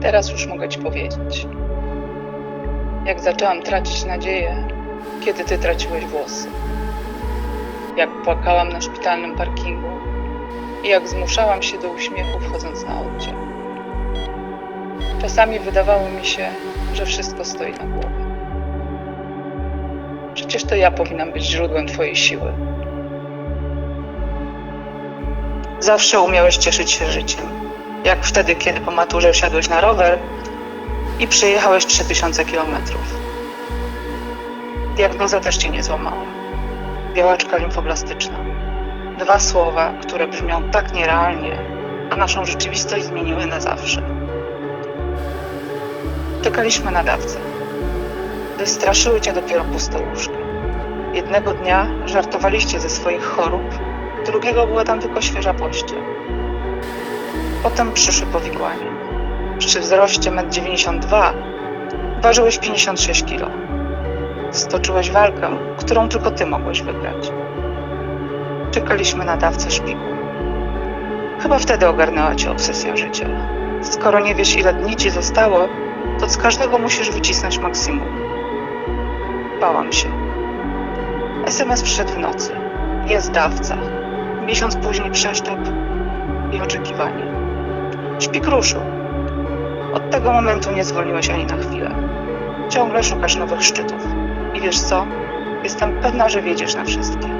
Teraz już mogę ci powiedzieć. Jak zaczęłam tracić nadzieję, kiedy ty traciłeś włosy. Jak płakałam na szpitalnym parkingu i jak zmuszałam się do uśmiechu wchodząc na oddział. Czasami wydawało mi się, że wszystko stoi na głowie. Przecież to ja powinnam być źródłem twojej siły. Zawsze umiałeś cieszyć się życiem. Jak wtedy, kiedy po maturze wsiadłeś na rower i przejechałeś 3000 kilometrów. Diagnoza też cię nie złamała. Białaczka limfoblastyczna. Dwa słowa, które brzmią tak nierealnie, a naszą rzeczywistość zmieniły na zawsze. Czekaliśmy na dawcę. Wystraszyły cię dopiero puste łóżka. Jednego dnia żartowaliście ze swoich chorób, drugiego była tam tylko świeża pościel. Potem przyszły powikłania. Przy wzroście 1,92 m ważyłeś 56 kg. Stoczyłeś walkę, którą tylko ty mogłeś wygrać. Czekaliśmy na dawcę szpiku. Chyba wtedy ogarnęła cię obsesja życia. Skoro nie wiesz, ile dni ci zostało, to z każdego musisz wycisnąć maksimum. Bałam się. SMS przyszedł w nocy. Jest dawca. Miesiąc później przeszczep i oczekiwanie. Śpik ruszył. Od tego momentu nie zwolniłeś ani na chwilę. Ciągle szukasz nowych szczytów. I wiesz co? Jestem pewna, że wiedziesz na wszystkie.